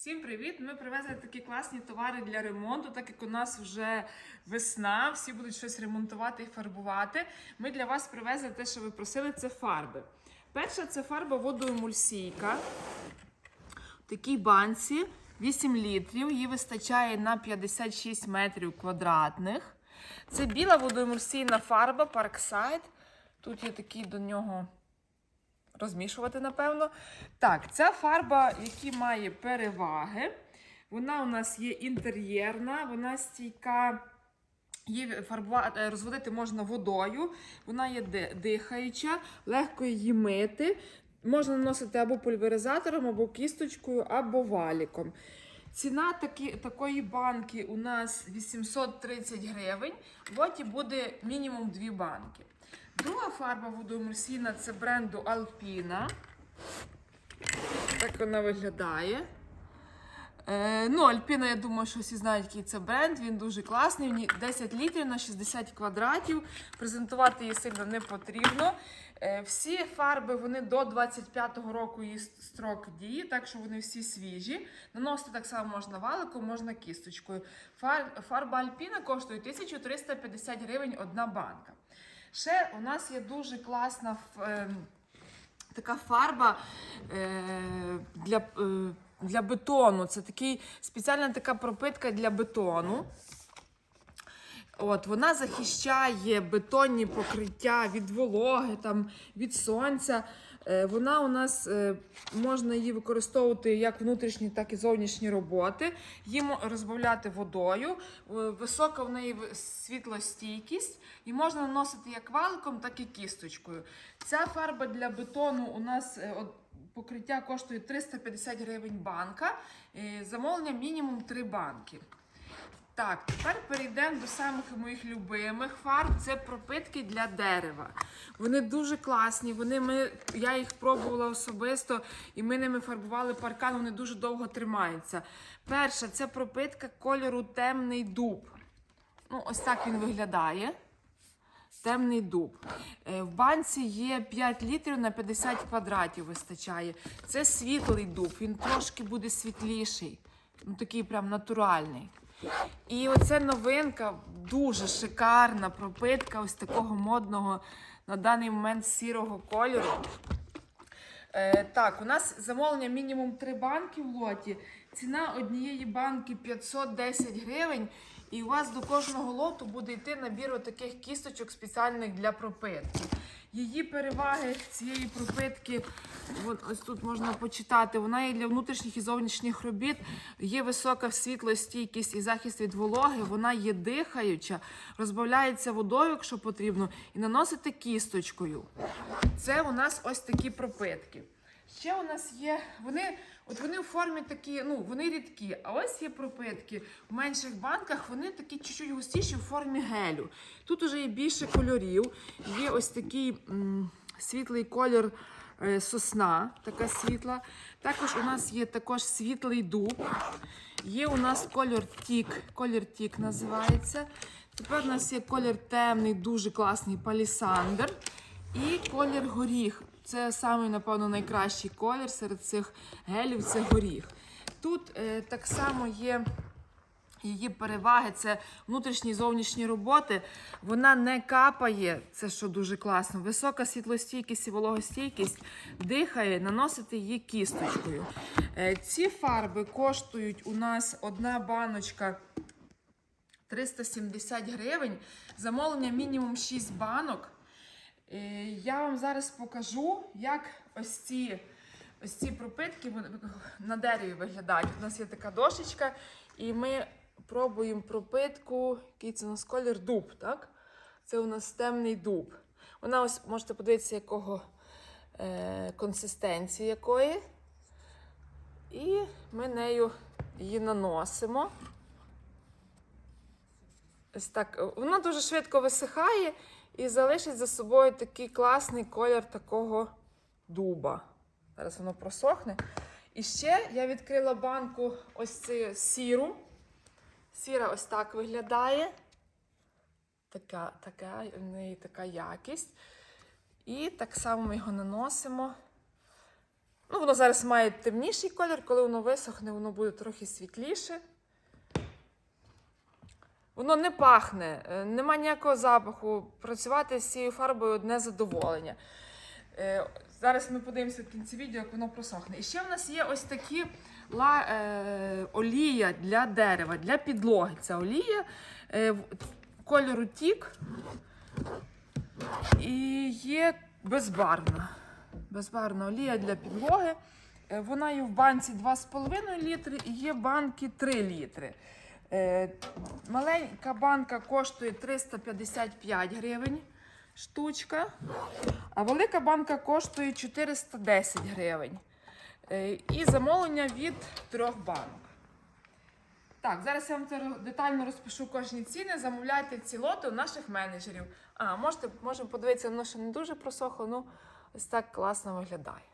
Всім привіт! Ми привезли такі класні товари для ремонту, так як у нас вже весна, всі будуть щось ремонтувати і фарбувати. Ми для вас привезли те, що ви просили, це фарби. Перша це фарба водоемульсійка. В такій банці 8 літрів. Її вистачає на 56 метрів квадратних. Це біла водоемульсійна фарба Parkside. Тут є такий до нього розмішувати, напевно. Так, ця фарба, які має переваги. Вона у нас є інтер'єрна, вона стійка. Її фарбувати, розводити можна водою, вона є дихаюча, легко її мити. Можна наносити або пульверизатором, або кісточкою, або валіком. Ціна такі, такої банки у нас 830 гривень. В лоті буде мінімум дві банки. Друга фарба водоемульсійна це бренду Alpina. Так вона виглядає. Е, ну, Альпіна, я думаю, що всі знають, який це бренд. Він дуже класний. В 10 літрів на 60 квадратів. Презентувати її сильно не потрібно. Е, всі фарби вони до 25-го року її строк дії, так що вони всі свіжі. Наносити так само можна валиком, можна кісточкою. Фар, фарба Альпіна коштує 1350 гривень одна банка. Ще у нас є дуже класна ем, така фарба е, для, е, для бетону. Це такий, спеціальна така пропитка для бетону. От, вона захищає бетонні покриття від вологи, там, від сонця. Е, Вона у нас е, можна її використовувати як внутрішні, так і зовнішні роботи. Її розбавляти водою. Е, Висока в неї світлостійкість. І можна наносити як валиком, так і кісточкою. Ця фарба для бетону у нас покриття коштує 350 гривень банка. Замовлення мінімум 3 банки. Так, тепер перейдемо до самих моїх любимих фарб. Це пропитки для дерева. Вони дуже класні. Вони ми, я їх пробувала особисто, і ми ними фарбували паркан. Вони дуже довго тримаються. Перша це пропитка кольору темний дуб. Ну, ось так він виглядає. Темний дуб. Е, В банці є 5 літрів на 50 квадратів вистачає. Це світлий дуб, він трошки буде світліший. Ну, такий прям натуральний. І оце новинка, дуже шикарна пропитка ось такого модного на даний момент сірого кольору. Е, так, у нас замовлення мінімум 3 банки в лоті. Ціна однієї банки 510 гривень. І у вас до кожного лоту буде йти набір таких кісточок спеціальних для пропитки. Її переваги цієї пропитки, ось тут можна почитати. Вона є для внутрішніх і зовнішніх робіт. Є висока світлостійкість і захист від вологи. Вона є дихаюча, розбавляється водою, якщо потрібно, і наносити кісточкою. Це у нас ось такі пропитки. Ще у нас є, вони, от вони в формі такі, ну вони рідкі. А ось є пропитки в менших банках, вони такі чуть-чуть густіші в формі гелю. Тут уже є більше кольорів. Є ось такий м, світлий колір е, сосна, така світла. Також у нас є також світлий дуб. Є у нас колір тік, колір тік називається. Тепер у нас є колір темний, дуже класний палісандр. І колір горіх. Це самий, напевно, найкращий колір серед цих гелів це горіх. Тут е, так само є її переваги, це внутрішні і зовнішні роботи. Вона не капає, це що дуже класно. Висока світлостійкість і вологостійкість дихає, наносити її кісточкою. Е, ці фарби коштують у нас одна баночка 370 гривень. Замовлення мінімум 6 банок. Я вам зараз покажу, як ось ці, ось ці пропитки на дереві виглядають. У нас є така дошечка, і ми пробуємо пропитку, який це у нас колір дуб, так? Це у нас темний дуб. Вона ось можете подивитися, якого е, консистенції якої. І ми нею її наносимо. Ось так. Вона дуже швидко висихає і залишить за собою такий класний колір такого дуба. Зараз воно просохне. І ще я відкрила банку ось цю сіру. Сіра ось так виглядає. Така, така, в неї така якість. І так само ми його наносимо Ну, воно зараз має темніший колір, коли воно висохне, воно буде трохи світліше. Воно не пахне, е, нема ніякого запаху. Працювати з цією фарбою одне задоволення. Е, Зараз ми подивимося в кінці відео, як воно просохне. І ще в нас є ось такі ла, е, олія для дерева, для підлоги. Ця олія е, кольору тік і є безбарвна. Безбарвна олія для підлоги. Е, Вона є в банці 2,5 літри і є банки 3 літри. Е, Маленька банка коштує 355 гривень штучка, а велика банка коштує 410 гривень. Е, І замовлення від трьох банок. Так, зараз я вам це детально розпишу кожні ціни. Замовляйте ці лоти у наших менеджерів. А, можете, можемо подивитися, воно ще не дуже просохло, ну ось так класно виглядає.